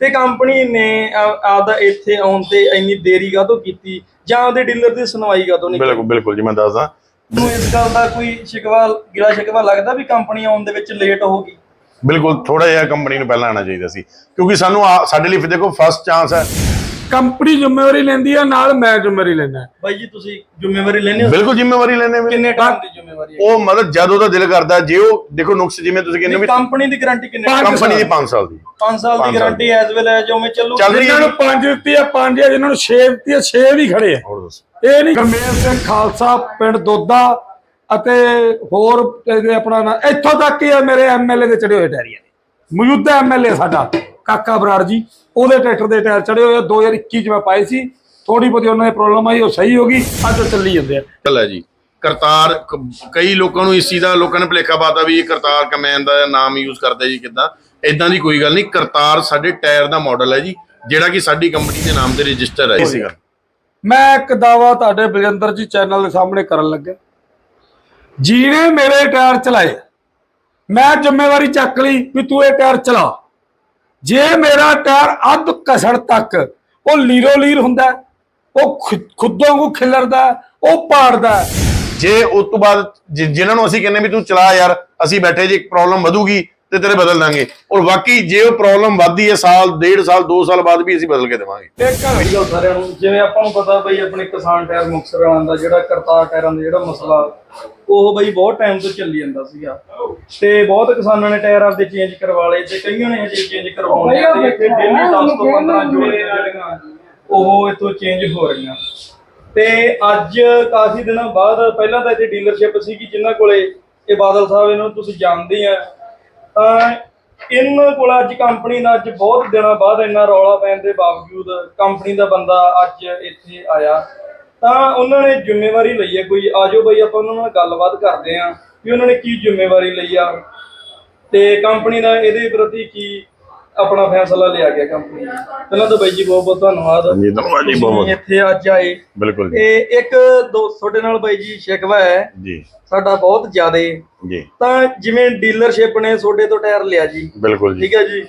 ਤੇ ਕੰਪਨੀ ਨੇ ਆ- ਆਪਦਾ ਇੱਥੇ ਆਉਣ ਤੇ ਇੰਨੀ ਦੇਰੀ ਕਾਹਤੋਂ ਕੀਤੀ? ਜਾਂ ਉਹਦੇ ਡੀਲਰ ਦੀ ਸੁਣਵਾਈ ਕਾਹਤੋਂ ਨਹੀਂ ਬਿਲਕੁਲ ਬਿਲਕੁਲ ਜੀ ਮੈਂ ਦੱਸਦਾ। ਨੂੰ ਇਸ ਗੱਲ ਦਾ ਕੋਈ ਸ਼ਿਕਵਾ ਗਿਲਾ ਸ਼ਿਕਵਾ ਲੱਗਦਾ ਵੀ ਕੰਪਨੀ ਆਉਣ ਦੇ ਵਿੱਚ ਲੇਟ ਹੋ ਗਈ? ਬਿਲਕੁਲ ਥੋੜਾ ਜਿਹਾ ਕੰਪਨੀ ਨੂੰ ਪਹਿਲਾਂ ਆਉਣਾ ਚਾਹੀਦਾ ਸੀ। ਕਿਉਂਕਿ ਸਾਨੂੰ ਸਾਡੇ ਲਈ ਫਿਰ ਦੇਖੋ ਫਸਟ ਚਾਂਸ ਹੈ। ਕੰਪਨੀ ਜ਼ਿੰਮੇਵਾਰੀ ਲੈਂਦੀ ਆ ਨਾਲ ਮੈਂ ਜ਼ਿੰਮੇਵਾਰੀ ਲੈਣਾ ਬਾਈ ਜੀ ਤੁਸੀਂ ਜ਼ਿੰਮੇਵਾਰੀ ਲੈਣੇ ਹੋ? ਬਿਲਕੁਲ ਜ਼ਿੰਮੇਵਾਰੀ ਲੈਣੇ ਕਿੰਨੇ ਟਾਈਮ ਦੀ ਜ਼ਿੰਮੇਵਾਰੀ ਹੈ ਉਹ ਮਤਲਬ ਜਦ ਉਹਦਾ ਦਿਲ ਕਰਦਾ ਜੇ ਉਹ ਦੇਖੋ ਨੁਕਸ ਜਿਵੇਂ ਤੁਸੀਂ ਕਹਿੰਦੇ ਵੀ ਕੰਪਨੀ ਦੀ ਗਾਰੰਟੀ ਕਿੰਨੇ ਕੰਪਨੀ ਦੀ 5 ਸਾਲ ਦੀ। 5 ਸਾਲ ਦੀ ਗਾਰੰਟੀ ਐਸ ਵੇਲ ਹੈ ਜਿਵੇਂ ਚੱਲੂ। ਜਿਨ੍ਹਾਂ ਨੂੰ ਪੰਜ ਦਿੱਤੀ ਆ ਪੰਜ ਆ ਜਿਨ੍ਹਾਂ ਨੂੰ 6 ਦਿੱਤੀ ਆ 6 ਵੀ ਖੜੇ ਆ ਹੋਰ ਦੱਸੋ। ਇਹ ਨਹੀਂ ਗਰਮੇਲ ਸਿੰਘ ਖਾਲਸਾ ਪਿੰਡ ਦੋਦਾ ਅਤੇ ਹੋਰ ਆਪਣਾ ਨਾਂ- ਇੱਥੋਂ ਤੱਕ ਹੀ ਆ ਮੇਰੇ ਐਮਐਲਏ ਦੇ ਚੜੇ ਹੋਏ ਟਾਇਰੀਆਂ ਨੇ। ਮੌਜੂਦਾ ਐਮਐਲਏ ਸਾਡਾ ਕਾਕਾ ਬਰਾੜ ਜੀ ਉਹਦੇ ਟਰੈਕਟਰ ਦੇ ਟਾਇਰ ਚੜੇ ਹੋਏ ਆ 2021 ਚ ਮੈਂ ਪਾਏ ਸੀ। ਥੋੜੀ ਬਹੁਤੀ ਉਹਨਾਂ ਦੀ ਪ੍ਰੋਬਲਮ ਆਈ ਉਹ ਸਹੀ ਹੋ ਗਈ ਅੱਜ ਚੱਲੀ ਜਾਂਦੇ ਆ। ਹੈ ਜੀ। ਕਰਤਾਰ ਕਈ ਲੋਕਾਂ ਨੂੰ ਇਸ ਚੀਜ਼ ਦਾ ਲੋਕਾਂ ਨੇ ਭੁਲੇਖਾ ਪਾਤਾ ਵੀ ਇਹ ਕਰਤਾਰ ਕਮੈਨ ਦਾ ਨਾਮ ਯੂਜ਼ ਕਰਦੇ ਜੀ ਕਿਦਾਂ। ਇਦਾਂ ਦੀ ਕੋਈ ਗੱਲ ਨਹੀਂ ਕਰਤਾਰ ਸਾਡੇ ਟਾਇਰ ਦਾ ਮਾਡਲ ਹੈ ਜੀ ਜਿਹੜਾ ਕਿ ਸਾਡੀ ਕੰਪਨੀ ਦੇ ਨਾਮ ਤੇ ਰਜਿਸਟਰ ਹੈ ਗੱਲ। ਮੈਂ ਇੱਕ ਦਾਵਾ ਤੁਹਾਡੇ ਬਲਜਿੰਦਰ ਜੀ ਚੈਨਲ ਦੇ ਸਾਹਮਣੇ ਕਰਨ ਲੱਗਾ ਜਿਹਨੇ ਮੇਰੇ ਟਾਇਰ ਚਲਾਏ ਮੈਂ ਜ਼ਿੰਮੇਵਾਰੀ ਚੱਕ ਲਈ ਵੀ ਤੂੰ ਇਹ ਟਾਇਰ ਚਲਾ। ਜੇ ਮੇਰਾ ਟਾਇਰ ਅੱਧ ਕਸੜ ਤੱਕ ਉਹ ਲੀਰੋ ਲੀਰ ਹੁੰਦਾ ਉਹ ਖੁੱਦੋਂ ਨੂੰ ਖਿਲਰਦਾ ਉਹ ਪਾੜਦਾ। ਜੇ ਉਸ ਤੋਂ ਬਾਅਦ ਜਿਨ੍ਹਾਂ ਨੂੰ ਅਸੀਂ ਕਹਿੰਦੇ ਵੀ ਤੂੰ ਚਲਾ ਯਾਰ ਅਸੀਂ ਬੈਠੇ ਜੇ ਪ੍ਰੋਬਲਮ ਵਧੂਗੀ ਤੇ ਤੇਰੇ ਬਦਲ ਦਾਂਗੇ। ਔਰ ਵਾਕਈ ਜੇ ਉਹ ਪ੍ਰੋਬਲਮ ਵੱਧਦੀ ਹੈ ਸਾਲ ਡੇਢ ਸਾਲ 2 ਸਾਲ ਬਾਅਦ ਵੀ ਅਸੀਂ ਬਦਲ ਕੇ ਦੇਵਾਂਗੇ। ਇੱਕ ਸਹੀ ਗੱਲ ਸਾਰਿਆਂ ਨੂੰ। ਜਿਵੇਂ ਆਪਾਂ ਨੂੰ ਪਤਾ ਬਈ ਆਪਣੇ ਕਿਸਾਨ ਟਾਇਰ ਮੁਕਤਸਰ ਵਾਲਾਂ ਦਾ ਜਿਹੜਾ ਕਰਤਾਰ ਟਾਇਰਾਂ ਦਾ ਜਿਹੜਾ ਮਸਲਾ ਉਹ ਬਈ ਬਹੁਤ ਟਾਈਮ ਤੋਂ ਚੱਲੀ ਜਾਂਦਾ ਸੀਗਾ। ਤੇ ਬਹੁਤ ਕਿਸਾਨਾਂ ਨੇ ਟਾਇਰ ਆਪਦੇ ਚੇਂਜ ਕਰਵਾ ਲਏ ਤੇ ਕਈਆਂ ਨੇ ਹਜੇ ਚੇਂਜ ਕਰਵਾਉਣੇ ਤੇ ਡੇਲੀ 10 ਤੋਂ 15 ਜੋੜੀਆਂ ਜਿਹੜੀਆਂ ਉਹ ਇਥੋਂ ਚੇਂਜ ਹੋ ਰਹੀਆਂ। ਤੇ ਅੱਜ ਕਾਫੀ ਦਿਨਾਂ ਬਾਅਦ ਪਹਿਲਾਂ ਤਾਂ ਇੱਥੇ ਡੀਲਰਸ਼ਿਪ ਸੀਗੀ ਜਿਨ੍ਹਾਂ ਕੋਲੇ ਇਹ ਬਾਦਲ ਸਾਹਿਬ ਇਹਨਾਂ ਨੂੰ ਤੁਸੀਂ ਜਾਣਦੇ ਆ। ਤਾਂ ਇਹਨਾਂ ਕੋਲ ਅੱਜ ਕੰਪਨੀ ਦਾ ਅੱਜ ਬਹੁਤ ਦਿਨਾਂ ਬਾਅਦ ਇੰਨਾ ਰੌਲਾ ਪੈਣ ਦੇ ਬਾਵਜੂਦ ਕੰਪਨੀ ਦਾ ਬੰਦਾ ਅੱਜ ਇੱਥੇ ਆਇਆ। ਤਾਂ ਉਹਨਾਂ ਨੇ ਜ਼ਿੰਮੇਵਾਰੀ ਲਈ ਹੈ ਕੋਈ। ਆਜੋ ਬਈ ਆਪਾਂ ਉਹਨਾਂ ਨਾਲ ਗੱਲਬਾਤ ਕਰਦੇ ਆਂ ਵੀ ਉਹਨਾਂ ਨੇ ਕੀ ਜ਼ਿੰਮੇਵਾਰੀ ਲਈ ਆ ਤੇ ਕੰਪਨੀ ਦਾ ਇਹਦੇ ਪ੍ਰਤੀ ਕੀ ਆਪਣਾ ਫੈਸਲਾ ਲਿਆ ਗਿਆ ਕੰਪਨੀ ਨੇ। ਪਹਿਲਾਂ ਤਾਂ ਬਾਈ ਜੀ ਬਹੁਤ ਬਹੁਤ ਧੰਨਵਾਦ। ਹਾਂਜੀ, ਧੰਨਵਾਦ ਜੀ, ਬਹੁਤ ਇੱਥੇ ਅੱਜ ਆਏ। ਬਿਲਕੁਲ ਜੀ। ਤੇ ਇੱਕ ਦੋ ਤੁਹਾਡੇ ਨਾਲ ਬਾਈ ਜੀ ਸ਼ਿਕਵਾ ਹੈ। ਜੀ। ਸਾਡਾ ਬਹੁਤ ਜ਼ਿਆਦੇ। ਜੀ। ਤਾਂ ਜਿਵੇਂ ਡੀਲਰਸ਼ਿਪ ਨੇ ਤੁਹਾਡੇ ਤੋਂ ਟਾਇਰ ਲਿਆ ਜੀ। ਬਿਲਕੁਲ ਜੀ। ਠੀਕ ਹੈ ਜੀ।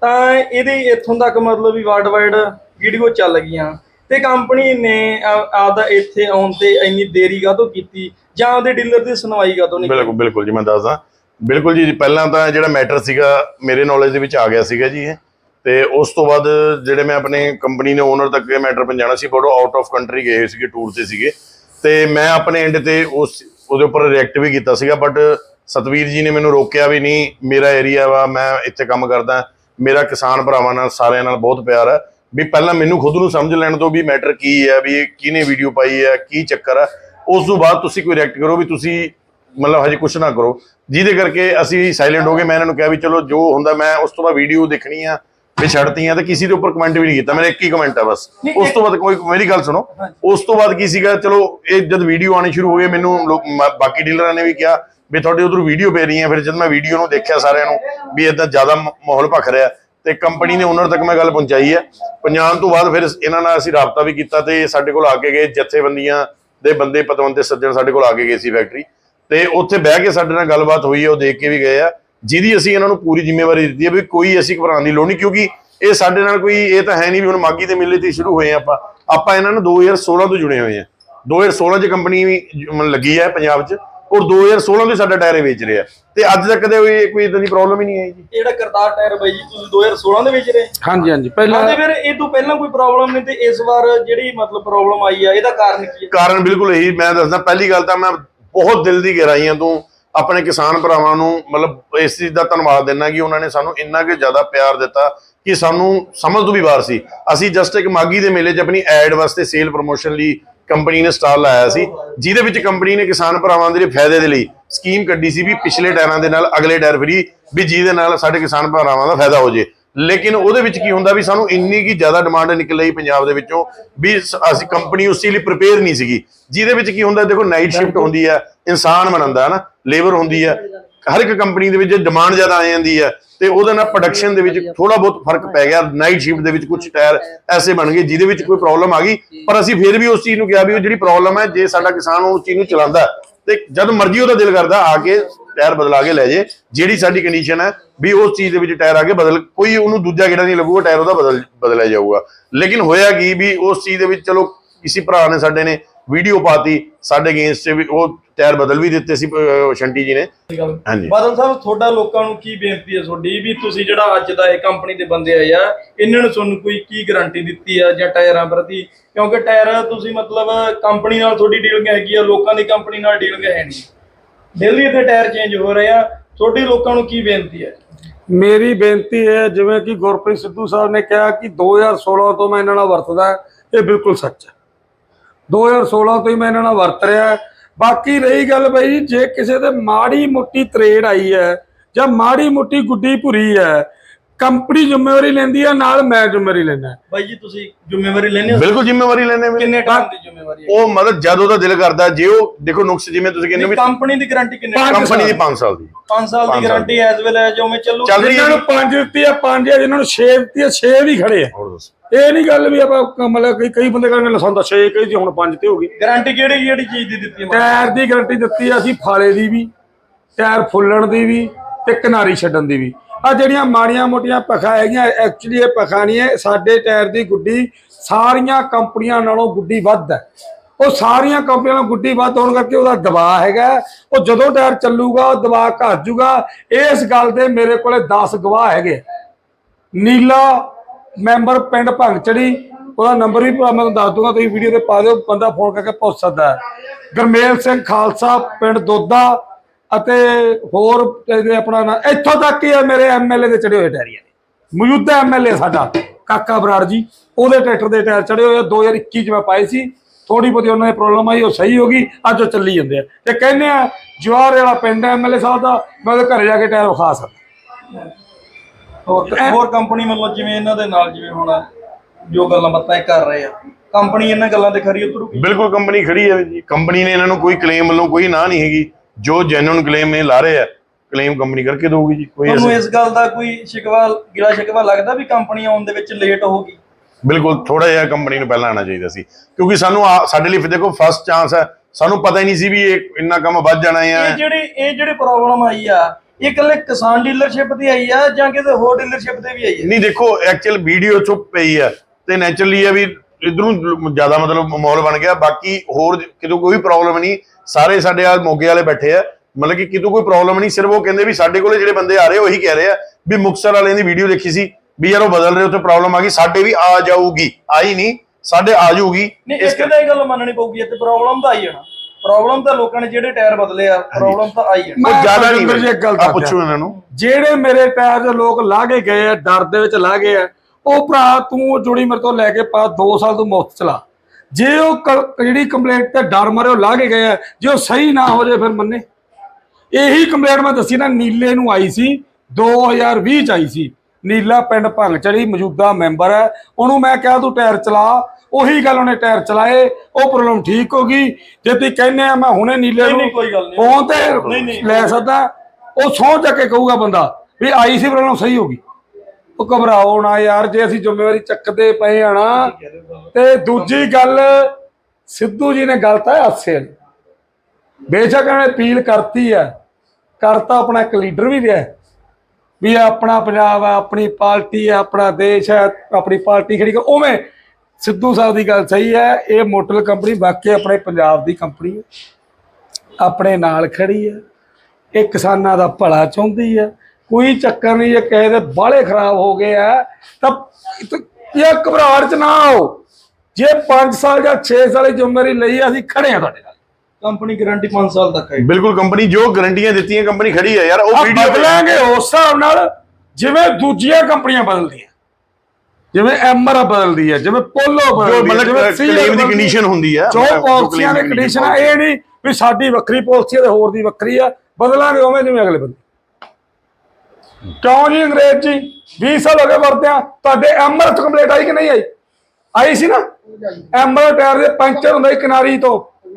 ਤਾਂ ਇਹਦੇ ਇੱਥੋਂ ਤੱਕ ਮਤਲਬ ਵੀ ਵਰਲਡ ਵਾਈਡ ਵੀਡੀਓ ਚੱਲ ਗਈਆਂ। ਤੇ ਕੰਪਨੀ ਨੇ ਆ- ਆਪਦਾ ਇੱਥੇ ਆਉਣ ਤੇ ਇੰਨੀ ਦੇਰੀ ਕਾਹਤੋਂ ਕੀਤੀ? ਜਾਂ ਉਹਦੇ ਡੀਲਰ ਦੀ ਸੁਣਵਾਈ ਕਾਹਤੋਂ ਨਹੀਂ ਬਿਲਕੁਲ ਬਿਲਕੁਲ ਜੀ ਮੈਂ ਦੱਸਦਾ। ਬਿਲਕੁਲ ਜੀ, ਪਹਿਲਾਂ ਤਾਂ ਜਿਹੜਾ ਮੈਟਰ ਸੀਗਾ, ਮੇਰੇ ਨੌਲੇਜ ਦੇ ਵਿੱਚ ਆ ਗਿਆ ਸੀਗਾ ਜੀ ਇਹ। ਤੇ ਉਸ ਤੋਂ ਬਾਅਦ ਜਿਹੜੇ ਮੈਂ ਆਪਣੇ ਕੰਪਨੀ ਨੇ ਓਨਰ ਤੱਕ ਇਹ ਮੈਟਰ ਪਹੁੰਚਾਉਣਾ ਸੀ, ਬੜੋ ਆਊਟ ਆਫ ਕੰਟਰੀ ਗਏ ਹੋਏ ਸੀਗੇ ਟੂਰ ਤੇ ਸੀਗੇ। ਤੇ ਮੈਂ ਆਪਣੇ ਐਂਡ ਤੇ ਉਸ, ਉਹਦੇ ਉੱਪਰ ਰਿਐਕਟ ਵੀ ਕੀਤਾ ਸੀਗਾ ਬਟ ਸਤਵੀਰ ਜੀ ਨੇ ਮੈਨੂੰ ਰੋਕਿਆ ਵੀ ਨਹੀਂ, ਮੇਰਾ ਏਰੀਆ ਵਾ, ਮੈਂ ਇੱਥੇ ਕੰਮ ਕਰਦਾ, ਮੇਰਾ ਕਿਸਾਨ ਭਰਾਵਾਂ ਨਾਲ, ਸਾਰਿਆਂ ਨਾਲ ਬਹੁਤ ਪਿਆਰ ਹੈ ਵੀ ਪਹਿਲਾਂ ਮੈਨੂੰ ਖੁਦ ਨੂੰ ਸਮਝ ਲੈਣ ਤੋਂ ਵੀ ਮੈਟਰ ਕੀ ਹੈ, ਵੀ ਇਹ ਕਿਹਨੇ ਵੀਡੀਓ ਪਾਈ ਹੈ, ਕੀ ਚੱਕਰ ਹੈ ਉਸ ਤੋਂ ਬਾਅਦ ਤੁਸੀਂ ਕੋਈ ਰਿਐਕਟ ਕਰੋ ਵੀ ਤੁਸੀਂ ਮਤਲਬ ਹਜੇ ਕੁਝ ਨਾ ਕਰੋ। ਜਿਹਦੇ ਕਰਕੇ ਅਸੀਂ ਸਾਇਲੈਂਟ ਹੋ ਗਏ। ਮੈਂ ਇਹਨਾਂ ਨੂੰ ਕਿਹਾ ਵੀ ਚਲੋ ਜੋ ਹੁੰਦਾ ਮੈਂ ਉਸ ਤੋਂ ਬਾਅਦ ਵੀਡੀਓ ਦੇਖਣੀ ਆ ਵੀ ਛੱਡਤੀਆਂ ਤੇ ਕਿਸੇ ਦੇ ਉੱਪਰ ਕਮੈਂਟ ਵੀ ਨਹੀਂ ਕੀਤਾ। ਮੇਰਾ ਇੱਕ ਹੀ ਕਮੈਂਟ ਆ ਬਸ। ਉਸ ਤੋਂ ਬਾਅਦ ਕੋਈ ਮੇਰੀ ਗੱਲ ਸੁਣੋ। ਉਸ ਤੋਂ ਬਾਅਦ ਕੀ ਸੀਗਾ? ਚਲੋ ਇਹ ਜਦ ਵੀਡੀਓ ਆਣੀ ਸ਼ੁਰੂ ਹੋ ਗਈ ਮੈਨੂੰ ਲੋਕ ਬਾਕੀ ਡੀਲਰਾਂ ਨੇ ਵੀ ਕਿਹਾ ਵੀ ਤੁਹਾਡੇ ਉਧਰ ਵੀਡੀਓ ਪੈ ਰਹੀ ਹੈ ਫਿਰ ਜਦ ਮੈਂ ਵੀਡੀਓ ਨੂੰ ਦੇਖਿਆ ਸਾਰਿਆਂ ਨੂੰ ਵੀ ਇਦਾਂ ਜ਼ਿਆਦਾ ਮਾਹੌਲ ਭਖ ਰਿਹਾ। ਤੇ ਕੰਪਨੀ ਨੇ ਓਨਰ ਤੱਕ ਮੈਂ ਗੱਲ ਪਹੁੰਚਾਈ ਹੈ। ਪਹੁੰਚਾਉਣ ਤੋਂ ਬਾਅਦ ਫਿਰ ਇਹਨਾਂ ਨਾਲ ਅਸੀਂ ਰਾਬਤਾ ਵੀ ਕੀਤਾ ਤੇ ਸਾਡੇ ਕੋਲ ਆ ਕੇ ਗਏ ਜਥੇਬੰਦੀਆਂ ਦੇ ਬੰਦੇ ਪਤਵੰਤੇ ਸੱਜਣ ਸਾਡੇ ਕੋਲ ਆ ਕੇ ਗਏ ਸੀ ਫੈਕਟਰੀ ਤੇ ਉੱਥੇ ਬਹਿ ਕੇ ਸਾਡੇ ਨਾਲ ਗੱਲਬਾਤ ਹੋਈ ਹੈ ਉਹ ਦੇਖ ਕੇ ਵੀ ਗਏ ਆ। ਜਿਹਦੀ ਅਸੀਂ ਇਹਨਾਂ ਨੂੰ ਪੂਰੀ ਜ਼ਿੰਮੇਵਾਰੀ ਦਿੱਤੀ ਹੈ ਵੀ ਕੋਈ ਅਸੀਂ ਘਬਰਾਉਣ ਦੀ ਲੋੜ ਨਹੀਂ ਕਿਉਂਕਿ ਇਹ ਸਾਡੇ ਨਾਲ ਕੋਈ ਇਹ ਤਾਂ ਹੈ ਨਹੀਂ ਵੀ ਹੁਣ ਮਾਗੀ ਦੇ ਮੇਲੇ ਤੇ ਸ਼ੁਰੂ ਹੋਏ ਆ ਆਪਾਂ। ਆਪਾਂ ਇਹਨਾਂ ਨੂੰ 2016 ਤੋਂ ਜੁੜੇ ਹੋਏ ਆ। 2016 ਚ ਕੰਪਨੀ ਵੀ ਲੱਗੀ ਹੈ ਪੰਜਾਬ ਚ ਔਰ 2016 ਤੋਂ ਹੀ ਸਾਡਾ ਟਾਇਰ ਵੇਚ ਰਿਹਾ। ਤੇ ਅੱਜ ਤੱਕ ਕਦੇ ਕੋਈ ਕੋਈ ਇਦਾਂ ਦੀ ਪ੍ਰੋਬਲਮ ਹੀ ਨਹੀਂ ਆਈ ਜੀ। ਇਹ ਜਿਹੜਾ ਕਰਤਾਰ ਟਾਇਰ ਬਾਈ ਜੀ ਤੁਸੀਂ 2016 ਦੇ ਵਿੱਚ ਰਹੇ? ਹਾਂਜੀ ਹਾਂਜੀ ਪਹਿਲਾਂ ਤੇ ਫਿਰ ਇਹ ਤੋਂ ਪਹਿਲਾਂ ਕੋਈ ਪ੍ਰੋਬਲਮ ਨਹੀਂ ਤੇ ਇਸ ਵਾਰ ਜਿਹੜੀ ਮਤਲਬ ਪ੍ਰੋਬਲਮ ਆਈ ਆ ਇਹਦਾ ਕਾਰਨ ਕੀ ਹੈ? ਕਾਰਨ ਬਿਲਕੁਲ ਇਹੀ ਮੈਂ ਦੱਸਦਾ ਪਹਿਲੀ ਗੱਲ ਤਾਂ ਮੈਂ ਬਹੁਤ ਦਿਲ ਦੀ ਗਹਿਰਾਈਆਂ ਤੋਂ। ਆਪਣੇ ਕਿਸਾਨ ਭਰਾਵਾਂ ਨੂੰ ਮਤਲਬ ਇਸ ਚੀਜ਼ ਦਾ ਧੰਨਵਾਦ ਦਿੰਦਾ ਕਿ ਉਹਨਾਂ ਨੇ ਸਾਨੂੰ ਇੰਨਾ ਕਿ ਜ਼ਿਆਦਾ ਪਿਆਰ ਦਿੱਤਾ ਕਿ ਸਾਨੂੰ ਸਮਝ ਤੋਂ ਵੀ ਬਾਹਰ ਸੀ। ਅਸੀਂ ਜਸਟ ਇੱਕ ਮਾਗੀ ਦੇ ਮੇਲੇ 'ਚ ਆਪਣੀ ਐਡ ਵਾਸਤੇ ਸੇਲ ਪ੍ਰੋਮੋਸ਼ਨ ਲਈ ਕੰਪਨੀ ਨੇ ਸਟਾਲ ਲਾਇਆ ਸੀ। ਜਿਹਦੇ ਵਿੱਚ ਕੰਪਨੀ ਨੇ ਕਿਸਾਨ ਭਰਾਵਾਂ ਦੇ ਫਾਇਦੇ ਦੇ ਲਈ ਸਕੀਮ ਕੱਢੀ ਸੀ ਵੀ ਪਿਛਲੇ ਟਾਇਰਾਂ ਦੇ ਨਾਲ ਅਗਲੇ ਟਾਇਰ ਫਰੀ ਵੀ ਜਿਹਦੇ ਨਾਲ ਸਾਡੇ ਕਿਸਾਨ ਭਰਾਵਾਂ ਦਾ ਫਾਇਦਾ ਹੋ ਜੇ। ਲੇਕਿਨ ਉਹਦੇ ਵਿੱਚ ਕੀ ਹੁੰਦਾ ਵੀ ਸਾਨੂੰ ਇੰਨੀ ਕੀ ਜ਼ਿਆਦਾ ਡਿਮਾਂਡ ਨਿਕਲ ਆਈ ਪੰਜਾਬ ਦੇ ਵਿੱਚੋਂ ਵੀ ਅਸੀਂ ਕੰਪਨੀ ਉਸ ਲਈ ਪ੍ਰਿਪੇਅਰ ਨਹੀਂ ਸੀਗੀ। ਜਿਹਦੇ ਵਿੱਚ ਕੀ ਹੁੰਦਾ ਦੇਖੋ ਨਾਈਟ ਸ਼ਿਫਟ ਹੁੰਦੀ ਹੈ ਇਨਸਾਨ ਬਣਾਉਂਦਾ ਹੈ ਨਾ ਲੇਬਰ ਹੁੰਦੀ ਹੈ। ਹਰ ਇੱਕ ਕੰਪਨੀ ਦੇ ਵਿੱਚ ਡਿਮਾਂਡ ਜ਼ਿਆਦਾ ਆ ਜਾਂਦੀ ਹੈ ਤੇ ਉਹਦੇ ਨਾਲ ਪ੍ਰੋਡਕਸ਼ਨ ਦੇ ਵਿੱਚ ਥੋੜਾ ਬਹੁਤ ਫ਼ਰਕ ਪੈ ਗਿਆ। ਨਾਈਟ ਸ਼ਿਫਟ ਦੇ ਵਿੱਚ ਕੁਝ ਟਾਇਰ ਐਸੇ ਬਣ ਗਏ ਜਿਹਦੇ ਵਿੱਚ ਕੋਈ ਪ੍ਰੋਬਲਮ ਆ ਗਈ। ਪਰ ਅਸੀਂ ਫਿਰ ਵੀ ਉਸ ਚੀਜ਼ ਨੂੰ ਕਿਹਾ ਵੀ ਉਹ ਜਿਹੜੀ ਪ੍ਰੋਬਲਮ ਹੈ ਜੇ ਸਾਡਾ ਕਿਸਾਨ ਉਸ ਚੀਜ਼ ਨੂੰ ਚਲਾਉਂਦਾ ਤੇ ਜਦ ਮਰਜ਼ੀ ਉਹਦਾ ਦਿਲ ਕਰਦਾ ਆ ਕੇ ਟਾਇਰ ਬਦਲਾ ਕੇ ਲੈ ਜੇ, ਜਿਹੜੀ ਸਾਡੀ ਕੰਡੀਸ਼ਨ ਹੈ ਵੀ ਉਸ ਚੀਜ਼ ਦੇ ਵਿੱਚ ਟਾਇਰ ਆ ਕੇ ਬਦਲ, ਕੋਈ ਉਹਨੂੰ ਦੂਜਾ ਗੇੜਾ ਨਹੀਂ ਲੱਗੂਗਾ, ਟਾਇਰ ਉਹਦਾ ਬਦਲ, ਬਦਲਿਆ ਜਾਊਗਾ। ਲੇਕਿਨ ਹੋਇਆ ਕੀ ਵੀ ਉਸ ਚੀਜ਼ ਦੇ ਵਿੱਚ ਚਲੋ ਕਿਸੇ ਭਰਾ ਨੇ ਸਾਡੇ ਨੇ ਵੀਡੀਓ ਪਾਤੀ, ਸਾਡੇ ਅਗੇਂਸਟ ਵੀ ਉਹ ਟਾਇਰ ਬਦਲ ਵੀ ਦਿੱਤੇ ਸੀ ਸ਼ੰਟੀ ਜੀ ਨੇ। ਹਾਂਜੀ। ਬਾਦਲ ਸਾਹਿਬ, ਤੁਹਾਡਾ ਲੋਕਾਂ ਨੂੰ ਕੀ ਬੇਨਤੀ ਹੈ ਤੁਹਾਡੀ ਵੀ ਤੁਸੀਂ ਜਿਹੜਾ ਅੱਜ ਦਾ ਇਹ ਕੰਪਨੀ ਦੇ ਬੰਦੇ ਆਏ ਆ, ਇਹਨਾਂ ਨੂੰ ਤੁਹਾਨੂੰ ਕੋਈ ਕੀ ਗਾਰੰਟੀ ਦਿੱਤੀ ਆ ਜਾਂ ਟਾਇਰਾਂ ਪ੍ਰਤੀ? ਕਿਉਂਕਿ ਟਾਇਰ ਤੁਸੀਂ ਮਤਲਬ ਕੰਪਨੀ ਨਾਲ ਤੁਹਾਡੀ ਡੀਲਿੰਗ ਹੈਗੀ ਆ, ਲੋਕਾਂ ਦੀ ਕੰਪਨੀ ਨਾਲ ਡੀਲਿੰਗ ਹੈ ਨਹੀਂ। ਡੇਲੀ ਇੱਥੇ ਟਾਇਰ ਚੇਂਜ ਹੋ ਰਹੇ ਆ। ਤੁਹਾਡੀ ਲੋਕਾਂ ਨੂੰ ਕੀ ਬੇਨਤੀ ਹੈ? ਮੇਰੀ ਬੇਨਤੀ ਹੈ, ਜਿਵੇਂ ਕਿ ਗੁਰਪ੍ਰੀਤ ਸਿੱਧੂ ਸਾਹਿਬ ਨੇ ਕਿਹਾ ਕਿ 2016 ਤੋਂ ਮੈਂ ਇਹਨਾਂ ਨਾਲ ਵਰਤਦਾ ਇਹ ਬਿਲਕੁਲ ਸੱਚ ਹੈ। 2016 ਤੋਂ ਹੀ ਮੈਂ ਇਹਨਾਂ ਨਾਲ ਵਰਤ ਰਿਹਾ ਬਾਕੀ ਰਹੀ ਗੱਲ ਬਈ, ਜੇ ਕਿਸੇ ਦੇ ਮਾੜੀ ਮੁੱਟੀ ਤਰੇੜ ਆਈ ਹੈ ਜਾਂ ਮਾੜੀ ਮੁੱਟੀ ਗੁੱਡੀ ਭੁਰੀ ਹੈ ਕੰਪਨੀ ਜ਼ਿੰਮੇਵਾਰੀ ਲੈਂਦੀ ਹੈ ਨਾਲ ਮੈਂ ਜ਼ਿੰਮੇਵਾਰੀ ਲੈਣਾ ਬਾਈ ਜੀ ਤੁਸੀਂ ਜ਼ਿੰਮੇਵਾਰੀ ਲੈਣੇ ਹੋ? ਬਿਲਕੁਲ ਜ਼ਿੰਮੇਵਾਰੀ ਲੈਣੇ ਵੀ ਕਿੰਨੇ ਟਾਈਮ ਦੀ ਜ਼ਿੰਮੇਵਾਰੀ ਹੈ? ਉਹ ਮਤਲਬ ਜਦੋਂ ਦਾ ਦਿਲ ਕਰਦਾ ਜੇ ਉਹ ਦੇਖੋ ਨੁਕਸ ਜਿਵੇਂ ਤੁਸੀਂ ਕਹਿੰਦੇ ਵੀ ਕੰਪਨੀ ਦੀ ਗਾਰੰਟੀ ਕਿੰਨੇ ਪੰਜ ਕੰਪਨੀ ਦੀ? 5 ਸਾਲ ਦੀ। 5 ਸਾਲ ਦੀ ਗਾਰੰਟੀ ਐਸ ਵੇਲ ਹੈ ਜੋ ਮੈਂ ਚੱਲੂ। ਚੱਲ ਰਹੀ ਹੈ ਜਿਨ੍ਹਾਂ ਨੂੰ ਪੰਜ ਦਿੱਤੀ ਹੈ ਪੰਜ ਹੈ ਜਿਨ੍ਹਾਂ ਨੂੰ 6 ਦਿੱਤੀ ਹੈ 6 ਵੀ ਖੜੇ ਆ। ਹੋਰ ਦੱਸੋ। ਇਹ ਨਹੀਂ ਗੱਲ ਵੀ ਆਪਾਂ ਮਤਲਬ ਕਈ ਕਈ ਬੰਦੇ ਕਹਿੰਦੇ ਲਸਾਂ ਦਾ 6 ਕਈ ਹੁਣ 5 ਤੇ ਹੋ ਗਈ। ਗਾਰੰਟੀ ਕਿਹੜੀ ਕਿਹੜੀ ਚੀਜ਼ ਦੀ ਦਿੱਤੀ ਹੈ ਟਾਇਰ ਦੀ ਗਾਰੰਟੀ ਦਿੱਤੀ ਆ ਅਸੀਂ ਫਾਲੇ ਦੀ ਵੀ ਟਾਇਰ ਫੁੱਲਣ ਦੀ ਵੀ ਤੇ ਕਿਨਾਰੀ ਛੱਡਣ ਦੀ ਵੀ। ਆ ਜਿਹੜੀਆਂ ਮਾੜੀਆਂ ਮੋਟੀਆਂ ਪਖਾ ਹੈਗੀਆਂ ਐਕਚੁਅਲੀ ਇਹ ਪਖਾ ਨਹੀਂ ਹੈ ਸਾਡੇ ਟਾਇਰ ਦੀ ਗੁੱਡੀ ਸਾਰੀਆਂ ਕੰਪਨੀਆਂ ਨਾਲੋਂ ਗੁੱਡੀ ਵੱਧ ਹੈ। ਉਹ ਸਾਰੀਆਂ ਕੰਪਨੀਆਂ ਨਾਲ ਗੁੱਡੀ ਵੱਧ ਹੋਣ ਕਰਕੇ ਉਹਦਾ ਦਬਾਅ ਹੈਗਾ ਉਹ ਜਦੋਂ ਟਾਇਰ ਚੱਲੂਗਾ, ਉਹ ਦਬਾਅ ਘਟ ਜੂਗਾ ਇਸ ਗੱਲ ਦੇ ਮੇਰੇ ਕੋਲੇ 10 ਗਵਾਹ ਹੈਗੇ ਨੀਲਾ ਮੈਂਬਰ ਪਿੰਡ ਭੰਗਚੜੀ, ਉਹਦਾ ਨੰਬਰ ਵੀ ਭਰਾ ਮੈਂ ਤੁਹਾਨੂੰ ਦੱਸ ਦੂੰਗਾ, ਤੁਸੀਂ ਵੀਡੀਓ ਤੇ ਪਾ ਦਿਓ, ਬੰਦਾ ਫੋਨ ਕਰਕੇ ਪੁੱਛ ਸਕਦਾ ਹੈ। ਗਰਮੇਲ ਸਿੰਘ ਖਾਲਸਾ, ਪਿੰਡ ਦੋਦਾ ਅਤੇ ਹੋਰ ਇਹਦੇ ਆਪਣਾ ਨਾਂ ਇੱਥੋਂ ਤੱਕ ਹੀ ਹੈ ਮੇਰੇ ਐਮਐਲਏ ਦੇ ਚੜੇ ਹੋਏ ਟਾਇਰੀਆਂ ਨੇ ਮੌਜੂਦਾ ਐਮਐਲਏ ਸਾਡਾ ਕਾਕਾ ਬਰਾੜ ਜੀ ਉਹਦੇ ਟਰੈਕਟਰ ਦੇ ਟਾਇਰ ਚੜੇ ਹੋਏ ਆ, 2021 ਚ ਮੈਂ ਪਾਏ ਸੀ। ਥੋੜੀ ਬਹੁਤੀ ਉਹਨਾਂ ਦੀ ਪ੍ਰੋਬਲਮ ਆਈ ਉਹ ਸਹੀ ਹੋ ਗਈ ਅੱਜ ਉਹ ਚੱਲੀ ਜਾਂਦੇ ਆ। ਤੇ ਕਹਿੰਦੇ ਆ ਜਵਾਰ ਵਾਲਾ ਪਿੰਡ ਐਮਐਲਏ ਸਾਹਿਬ ਦਾ ਮੈਂ ਉਹਦੇ ਘਰੇ ਜਾ ਕੇ ਟਾਇਰ ਵਿਖਾ ਸਕਦਾ। ਹੋਰ ਹੋਰ ਕੰਪਨੀ ਮਤਲਬ ਜਿਵੇਂ ਇਹਨਾਂ ਦੇ ਨਾਲ ਜਿਵੇਂ ਹੁਣ ਜੋ ਗੱਲਾਂ ਬਾਤਾਂ ਇਹ ਕਰ ਰਹੇ ਆ ਕੰਪਨੀ ਇਹਨਾਂ ਗੱਲਾਂ ਤੇ ਖਰੀ ਉਤਰੂਗੀ? ਬਿਲਕੁਲ ਕੰਪਨੀ ਖੜੀ ਹੈ ਜੀ। ਕੰਪਨੀ ਨੇ ਇਹਨਾਂ ਨੂੰ ਕੋਈ ਕਲੇਮ ਵੱਲੋਂ ਕੋਈ ਨਾ ਨਹੀਂ ਹੈਗੀ। ਜੋ ਜੈਨੂਨ ਕਲੇਮ ਇਹ ਲਾ ਰਹੇ ਆ ਕਲੇਮ ਕੰਪਨੀ ਕਰਕੇ ਦਊਗੀ ਜੀ ਕੋਈ ਤੁਹਾਨੂੰ ਇਸ ਗੱਲ ਦਾ ਕੋਈ ਸ਼ਿਕਵਾ ਗਿਲਾ ਸ਼ਿਕਵਾ ਲੱਗਦਾ ਵੀ ਕੰਪਨੀ ਆਉਣ ਦੇ ਵਿੱਚ ਲੇਟ ਹੋਗੀ ਬਿਲਕੁਲ ਥੋੜਾ ਜਿਹਾ ਕੰਪਨੀ ਨੂੰ ਪਹਿਲਾਂ ਆਉਣਾ ਚਾਹੀਦਾ ਸੀ। ਕਿਉਂਕਿ ਸਾਨੂੰ ਆ- ਸਾਡੇ ਲਈ ਫਿਰ ਦੇਖੋ ਫਸਟ ਚਾਂਸ ਹੈ ਸਾਨੂੰ ਪਤਾ ਹੀ ਨਹੀਂ ਸੀ ਵੀ ਇਹ ਇੰਨਾ ਕੰਮ ਵੱਧ ਜਾਣਾ ਹੈ ਇਹ ਜਿਹੜੀ ਇਹ ਜਿਹੜੀ ਪ੍ਰੋਬਲਮ ਆਈ ਆ ਇਹ ਇਕੱਲੇ ਕਿਸਾਨ ਡੀਲਰਸ਼ਿਪ ਦੀ ਆਈ ਆ ਜਾਂ ਕਿਸੇ ਹੋਰ ਡੀਲਰਸ਼ਿਪ ਤੇ ਵੀ ਆਈ ਹੈ ਨਹੀਂ ਦੇਖੋ ਐਕਚੁਅਲ ਵੀਡੀਓ ਚੁੱਪ ਪਈ ਹੈ ਤੇ ਨੇਚਰਲੀ ਹੈ ਵੀ ਇਧਰੋਂ ਜ਼ਿਆਦਾ ਮਤਲਬ ਮਾਹੌਲ ਬਣ ਗਿਆ ਬਾਕੀ ਹੋਰ ਕਿਤੋਂ ਕੋਈ ਪ੍ਰੋਬਲਮ ਨਹੀਂ ਸਾਰੇ ਸਾਡੇ ਆ ਮੋਗੇ ਵਾਲੇ ਬੈਠੇ ਆ। ਮਤਲਬ ਕਿ ਕਿਤੋਂ ਕੋਈ ਪ੍ਰੋਬਲਮ ਨਹੀਂ ਸਿਰਫ ਉਹ ਕਹਿੰਦੇ ਵੀ ਸਾਡੇ ਕੋਲੇ ਜਿਹੜੇ ਬੰਦੇ ਆ ਰਹੇ ਉਹੀ ਕਹਿ ਰਹੇ ਆ ਵੀ ਮੁਕਤਸਰ ਵਾਲਿਆਂ ਦੀ ਵੀਡੀਓ ਦੇਖੀ ਸੀ ਵੀ ਯਾਰ ਉਹ ਬਦਲ ਰਹੇ ਉੱਥੇ ਪ੍ਰੋਬਲਮ ਆ ਗਈ ਸਾਡੇ ਵੀ ਆ ਜਾਊਗੀ ਆਈ ਨਹੀਂ ਸਾਡੇ ਆ ਜਾਊਗੀ। ਇਸ ਤਾਂ ਇਹ ਗੱਲ ਮੰਨਣੀ ਪਊਗੀ ਇੱਥੇ ਪ੍ਰੋਬਲਮ ਤਾਂ ਆਈ ਜਾਣਾ ਪ੍ਰੋਬਲਮ ਤਾਂ ਲੋਕਾਂ ਨੇ ਜਿਹੜੇ ਟਾਇਰ ਬਦਲੇ ਆ ਪ੍ਰੋਬਲਮ ਤਾਂ ਆਈ ਜਾਣਾ ਮੈਂ ਉਹ ਜ਼ਿਆਦਾ ਨਹੀਂ ਇੱਕ ਗੱਲ। ਪੁੱਛੋ ਇਹਨਾਂ ਨੂੰ। ਜਿਹੜੇ ਮੇਰੇ ਟਾਇਰ ਦੇ ਲੋਕ ਲਾ ਕੇ ਗਏ ਆ ਡਰ ਦੇ ਵਿੱਚ ਲਾ ਗਏ ਆ ਉਹ ਭਰਾ ਤੂੰ ਜੁੜੀ ਮੇਰੇ ਤੋਂ ਲੈ ਕੇ ਪਾ 2 ਸਾਲ ਤੋਂ ਮੁਫਤ ਚਲਾ। ਜੇ ਉਹ ਜਿਹੜੀ ਕੰਪਲੇਂਟ ਤੇ ਡਰ ਮਰੇ ਉਹ ਲਾ ਕੇ ਗਏ ਜੇ ਉਹ ਸਹੀ ਨਾ ਹੋ ਜਾਏ ਫਿਰ ਮੰਨੇ। ਇਹੀ ਕੰਪਲੇਂਟ ਮੈਂ ਦੱਸੀ ਨਾ ਨੀਲੇ ਨੂੰ ਆਈ ਸੀ 2020 ਚ ਆਈ ਸੀ। ਨੀਲਾ ਪਿੰਡ ਭੰਗ ਚੜੀ ਮੌਜੂਦਾ ਮੈਂਬਰ ਹੈ ਉਹਨੂੰ ਮੈਂ ਕਿਹਾ ਤੂੰ ਟਾਇਰ ਚਲਾ। ਉਹੀ ਗੱਲ ਉਹਨੇ ਟਾਇਰ ਚਲਾਏ ਉਹ ਪ੍ਰੋਬਲਮ ਠੀਕ ਹੋ ਗਈ। ਜੇ ਤੁਸੀਂ ਕਹਿੰਦੇ ਆ ਮੈਂ ਹੁਣੇ ਨੀਲੇ ਨੂੰ। ਫੋਨ ਤੇ। ਲੈ ਸਕਦਾ ਉਹ ਸੌਂ ਚੱਕ ਕੇ ਕਹੂਗਾ ਬੰਦਾ ਵੀ ਆਈ ਸੀ ਪ੍ਰੋਬਲਮ ਸਹੀ ਹੋ ਗਈ। ਉਹ ਘਬਰਾਓ ਨਾ ਯਾਰ, ਜੇ ਅਸੀਂ ਜ਼ਿੰਮੇਵਾਰੀ ਚੱਕਦੇ ਪਏ ਆ ਨਾ, ਤੇ ਦੂਜੀ ਗੱਲ, ਸਿੱਧੂ ਜੀ ਨੇ ਗੱਲ ਤਾਂ ਹਾਸੇ ਵਾਲੀ। ਬੇਸ਼ੱਕ ਉਹਨੇ ਅਪੀਲ ਕਰਤੀ ਹੈ, ਕਰਤਾ ਆਪਣਾ ਇੱਕ ਲੀਡਰ ਵੀ ਰਿਹਾ ਵੀ ਆਪਣਾ ਪੰਜਾਬ ਹੈ, ਆਪਣੀ ਪਾਰਟੀ ਹੈ, ਆਪਣਾ ਦੇਸ਼ ਹੈ, ਆਪਣੀ ਪਾਰਟੀ ਖੜੀ ਕਰ, ਉਵੇਂ ਸਿੱਧੂ ਸਾਹਿਬ ਦੀ ਗੱਲ ਸਹੀ ਹੈ, ਇਹ ਮੋਟਲ ਕੰਪਨੀ ਵਾਕਈ ਆਪਣੇ ਪੰਜਾਬ ਦੀ ਕੰਪਨੀ ਹੈ, ਆਪਣੇ ਨਾਲ ਖੜੀ ਹੈ, ਇਹ ਕਿਸਾਨਾਂ ਦਾ ਭਲਾ ਚਾਹੁੰਦੀ ਹੈ ਕੋਈ ਚੱਕਰ ਨਹੀਂ ਜੇ ਕਿਸੇ ਦੇ ਬਾਲੇ ਖਰਾਬ ਹੋ ਗਏ ਆ ਤਾਂ ਇਹ ਘਬਰਾਹਟ ਚ ਨਾ ਆਓ। ਜੇ 5 ਸਾਲ ਜਾਂ 6 ਸਾਲ ਦੀ ਜ਼ਿੰਮੇਵਾਰੀ ਲਈ ਅਸੀਂ ਖੜੇ ਆ ਤੁਹਾਡੇ ਨਾਲ। ਕੰਪਨੀ ਗਾਰੰਟੀ 5 ਸਾਲ ਤੱਕ ਹੈ। ਬਿਲਕੁਲ ਕੰਪਨੀ ਜੋ ਗਰੰਟੀਆਂ ਦਿੱਤੀਆਂ ਕੰਪਨੀ ਖੜੀ ਹੈ ਯਾਰ ਉਹ ਵੀਡੀਓ ਬਦਲਾਂਗੇ ਉਸ ਹਿਸਾਬ ਨਾਲ ਜਿਵੇਂ ਦੂਜੀਆਂ ਕੰਪਨੀਆਂ ਬਦਲਦੀਆਂ। ਜਿਵੇਂ ਐਮਆਰ ਬਦਲਦੀ ਹੈ ਜਿਵੇਂ ਪੋਲੋ ਜੋ ਬਦਲਦੀ ਹੈ ਮਤਲਬ ਜਿਵੇਂ ਕਲੇਮ ਦੀ। ਕੰਡੀਸ਼ਨ ਹੁੰਦੀ ਹੈ ਜੋ ਪਾਲਿਸੀਆਂ ਦੇ ਕੰਡੀਸ਼ਨ ਆ ਇਹ ਨਹੀਂ ਵੀ ਸਾਡੀ ਵੱਖਰੀ ਪਾਲਿਸੀ ਹੈ ਤੇ ਹੋਰ ਦੀ ਵੱਖਰੀ ਆ ਬਦਲਾਂਗੇ ਉਵੇਂ ਜਿਵੇਂ ਅਗਲੇ ਬੰਦੇ। ਕਿਉਂ ਜੀ ਅੰਗਰੇਜ਼ ਜੀ? 20 ਸਾਲ ਹੋ ਗਏ ਵਰਤਿਆਂ ਤੁਹਾਡੇ ਐਮਆਰ ਤੋਂ ਕੰਪਲੀਟ ਆਈ ਕਿ ਨਹੀਂ ਆਈ? ਆਈ ਸੀ ਨਾ? ਐਮਰ ਟਾਇਰ ਦੇ ਪੰਚਰ ਹੁੰਦਾ ਸੀ ਕਿਨਾਰੀ ਤੋਂ।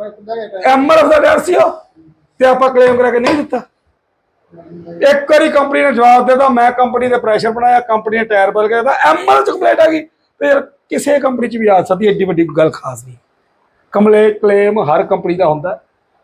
ਐਮਆਰ ਦਾ ਟਾਇਰ ਸੀ ਉਹ। ਤੇ ਆਪਾਂ ਕਲੇਮ ਕਰਾ ਕੇ ਨਹੀਂ ਦਿੱਤਾ। ਇੱਕ ਵਾਰੀ ਕੰਪਨੀ ਨੇ ਜਵਾਬ ਦਿੱਤਾ, ਮੈਂ ਕੰਪਨੀ ਦੇ ਪ੍ਰੈਸ਼ਰ ਬਣਾਇਆ ਕੰਪਨੀ ਨੇ ਟਾਇਰ ਬਦਲ ਕੇ ਦਿੱਤਾ। ਐਮਆਰ ਚ ਕੰਪਲੀਟ ਆ ਗਈ। ਤੇ ਯਾਰ ਕਿਸੇ ਕੰਪਨੀ ਚ ਵੀ ਆ ਸਕਦੀ, ਐਡੀ ਵੱਡੀ ਗੱਲ ਖਾਸ ਨਹੀਂ। ਕੰਪਲੇ ਕਲੇਮ ਹਰ ਕੰਪਨੀ ਦਾ ਹੁੰਦਾ।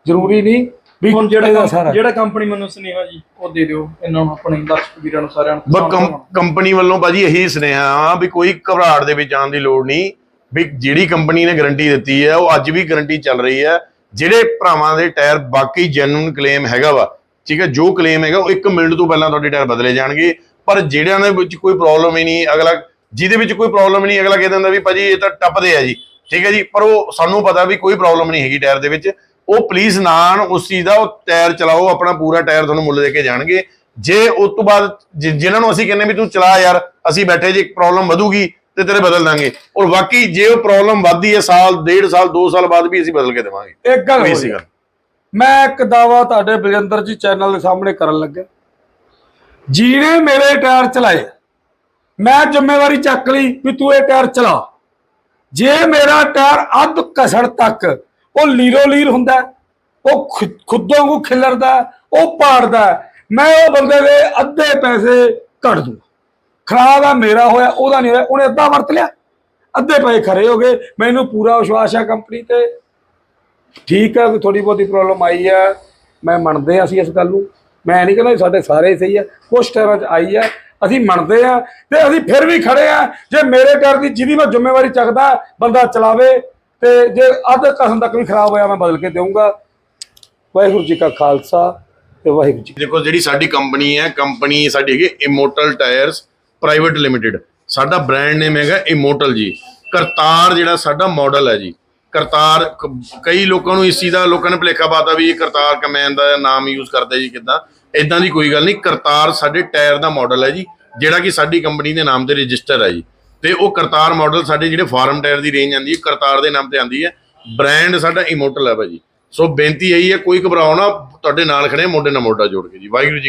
ਜ਼ਰੂਰੀ ਨਹੀਂ ਵੀ ਹੁਣ ਜਿਹੜਾ ਕੰਮ- ਸਾਰਾ। ਜਿਹੜਾ ਕੰਪਨੀ ਮੈਨੂੰ ਸੁਨੇਹਾ ਜੀ ਉਹ ਦੇ ਦਿਓ। ਇਹਨਾਂ ਨੂੰ ਆਪਣੇ ਦਰਸ਼ਕ ਵੀਰਾਂ ਨੂੰ ਸਾਰਿਆਂ ਨੂੰ ਬਸ ਕੰਪ- ਕੰਪਨੀ ਵੱਲੋਂ ਭਾਜੀ ਇਹੀ ਸੁਨੇਹਾ ਆ ਵੀ ਕੋਈ ਘਬਰਾਹਟ ਦੇ ਵਿੱਚ ਜਾਣ ਦੀ ਲੋੜ ਨਹੀਂ। ਵੀ ਜਿਹੜੀ ਕੰਪਨੀ ਨੇ ਗਾਰੰਟੀ ਦਿੱਤੀ ਹੈ ਉਹ ਅੱਜ ਵੀ ਗਾਰੰਟੀ ਚੱਲ ਰਹੀ ਹੈ। ਜਿਹੜੇ ਭਰਾਵਾਂ ਦੇ ਟਾਇਰ ਬਾਕੀ ਜੈਨੂਨ ਕਲੇਮ ਹੈਗਾ ਵਾ ਠੀਕ ਹੈ ਜੋ ਕਲੇਮ ਹੈਗਾ ਉਹ 1 ਮਿੰਟ ਤੋਂ ਪਹਿਲਾਂ ਤੁਹਾਡੇ ਟਾਇਰ ਬਦਲੇ ਜਾਣਗੇ। ਪਰ ਜਿਹੜਿਆਂ ਦੇ ਵਿੱਚ ਕੋਈ ਪ੍ਰੋਬਲਮ ਹੀ ਨਹੀਂ ਅਗਲਾ ਜਿਹਦੇ ਵਿੱਚ ਕੋਈ ਪ੍ਰੋਬਲਮ ਨਹੀਂ ਅਗਲਾ ਕਹਿ ਦਿੰਦਾ ਵੀ ਭਾਜੀ ਇਹ ਤਾਂ ਟੱਪਦੇ ਆ ਜੀ। ਠੀਕ ਹੈ ਜੀ ਪਰ ਉਹ ਸਾਨੂੰ ਪਤਾ ਵੀ ਕੋਈ ਪ੍ਰੋਬਲਮ ਨਹੀਂ ਹੈਗੀ ਟਾਇਰ ਦੇ ਵਿੱਚ। ਉਹ ਪਲੀਜ਼ ਨਾ ਉਸ ਚੀਜ਼ ਦਾ ਉਹ ਟਾਇਰ ਚਲਾਓ ਆਪਣਾ ਪੂਰਾ ਟਾਇਰ ਤੁਹਾਨੂੰ ਮੁੱਲ ਦੇ ਕੇ ਜਾਣਗੇ। ਜੇ ਉਸ ਤੋਂ ਬਾਅਦ ਜਿਨ੍ਹਾਂ ਨੂੰ ਅਸੀਂ ਕਹਿੰਦੇ ਵੀ ਤੂੰ ਚਲਾ ਯਾਰ ਅਸੀਂ ਬੈਠੇ ਜੇ ਪ੍ਰੋਬਲਮ ਵਧੂਗੀ ਤੇ ਤੇਰੇ ਬਦਲ ਦਾਂਗੇ। ਔਰ ਬਾਕੀ ਜੇ ਉਹ ਪ੍ਰੋਬਲਮ ਵੱਧਦੀ ਹੈ ਸਾਲ ਡੇਢ ਸਾਲ 2 ਸਾਲ ਬਾਅਦ ਵੀ ਅਸੀਂ ਬਦਲ ਕੇ ਦੇਵਾਂਗੇ। ਇੱਕ ਗੱਲ ਕੋਈ ਹੋਰ ਸੀ ਹੈ। ਗੱਲ ਮੈਂ ਇੱਕ ਦਾਵਾ ਤੁਹਾਡੇ ਬਲਜਿੰਦਰ ਜੀ ਚੈਨਲ ਦੇ ਸਾਹਮਣੇ ਕਰਨ ਲੱਗਾ ਜਿਹਨੇ ਮੇਰੇ ਟਾਇਰ ਚਲਾਏ ਮੈਂ ਜ਼ਿੰਮੇਵਾਰੀ ਚੱਕ ਲਈ ਵੀ ਤੂੰ ਇਹ ਟਾਇਰ ਚਲਾ। ਜੇ ਮੇਰਾ ਟਾਇਰ ਅੱਧ ਕਸੜ ਤੱਕ ਉਹ ਲੀਰੋ ਲੀਰ ਹੁੰਦਾ ਉਹ ਖੁ- ਖੁੱਦੋਂ ਨੂੰ ਖਿਲਰਦਾ ਉਹ ਪਾੜਦਾ ਮੈਂ ਉਹ ਬੰਦੇ ਦੇ ਅੱਧੇ ਪੈਸੇ ਕੱਢ ਦੂੰ। ਖਰਾਬ ਆ, ਮੇਰਾ ਹੋਇਆ, ਉਹਦਾ ਨਹੀਂ ਹੋਇਆ, ਉਹਨੇ ਅੱਧਾ ਵਰਤ ਲਿਆ। ਅੱਧੇ ਪੈਸੇ ਖਰੇ ਹੋ ਗਏ, ਮੈਨੂੰ ਪੂਰਾ ਵਿਸ਼ਵਾਸ ਆ ਕੰਪਨੀ ਤੇ। ਠੀਕ ਹੈ ਕੋਈ ਥੋੜੀ ਬਹੁਤੀ ਪ੍ਰੋਬਲਮ ਆਈ ਹੈ ਮੈਂ ਮੰਨਦੇ ਹਾਂ ਅਸੀਂ ਇਸ ਗੱਲ ਨੂੰ। ਮੈਂ ਨਹੀਂ ਕਹਿੰਦਾ ਵੀ ਸਾਡੇ ਸਾਰੇ ਸਹੀ ਹੈ ਕੁਛ ਟਾਇਰਾਂ 'ਚ ਆਈ ਹੈ ਅਸੀਂ ਮੰਨਦੇ ਆ ਤੇ ਅਸੀਂ ਫਿਰ ਵੀ ਖੜੇ ਆ। ਜੇ ਮੇਰੇ ਘਰ ਦੀ ਜਿਹਦੀ ਮੈਂ ਜ਼ਿੰਮੇਵਾਰੀ ਚੱਕਦਾ, ਬੰਦਾ ਚਲਾਵੇ ਤੇ ਜੇ ਅੱਧ ਕਸਮ ਤੱਕ ਵੀ ਖਰਾਬ ਹੋਇਆ, ਮੈਂ ਬਦਲ ਕੇ ਦੇਵਾਂਗਾ ਵਾਹਿਗੁਰੂ ਜੀ ਕਾ ਖਾਲਸਾ ਤੇ ਵਾਹਿਗੁਰੂ ਜੀ ਦੇਖੋ, ਜਿਹੜੀ ਸਾਡੀ ਕੰਪਨੀ ਹੈ, ਕੰਪਨੀ ਸਾਡੀ ਹੈਗੀ ਇਮੋਟਲ ਟਾਇਰਸ ਪ੍ਰਾਈਵੇਟ ਲਿਮਿਟਿਡ ਸਾਡਾ ਬ੍ਰਾਂਡ ਨੇਮ ਹੈਗਾ ਇਮੋਟਲ ਜੀ। ਕਰਤਾਰ ਜਿਹੜਾ ਸਾਡਾ ਮਾਡਲ ਹੈ ਜੀ। ਕਰਤਾਰ ਕਈ ਲੋਕਾਂ ਨੂੰ ਇਸ ਚੀਜ਼ ਦਾ, ਲੋਕਾਂ ਨੇ ਭੁਲੇਖਾ ਪਾਤਾ ਵੀ ਇਹ ਕਰਤਾਰ ਕਮੈਨ ਦਾ ਨਾਮ ਯੂਜ਼ ਕਰਦੇ ਜੀ ਕਿਦਾਂ। ਇਦਾਂ ਦੀ ਕੋਈ ਗੱਲ ਨਹੀਂ, ਕਰਤਾਰ ਸਾਡੇ ਟਾਇਰ ਦਾ ਮਾਡਲ ਹੈ ਜੀ, ਜਿਹੜਾ ਕਿ ਸਾਡੀ ਕੰਪਨੀ ਦੇ ਨਾਮ ਤੇ ਰਜਿਸਟਰ ਹੈ ਜੀ। ਤੇ ਉਹ ਕਰਤਾਰ ਮਾਡਲ ਸਾਡੇ ਜਿਹੜੇ ਫਾਰਮ ਟਾਇਰ ਦੀ ਰੇਂਜ ਆਂਦੀ ਹੈ, ਕਰਤਾਰ ਦੇ ਨਾਮ ਤੇ ਆਂਦੀ ਹੈ। ਬ੍ਰਾਂਡ ਸਾਡਾ ਇਮੋਟਲ ਹੈ ਭਾਜੀ। ਸੋ ਬੇਨਤੀ ਇਹੀ ਹੈ, ਕੋਈ ਘਬਰਾਓ ਨਾ, ਤੁਹਾਡੇ ਨਾਲ ਖੜੇ ਮੋਢੇ ਨਾਲ ਮੋਢਾ ਜੋੜ ਕੇ ਜੀ। ਵਾਹਿਗੁਰੂ ਜੀ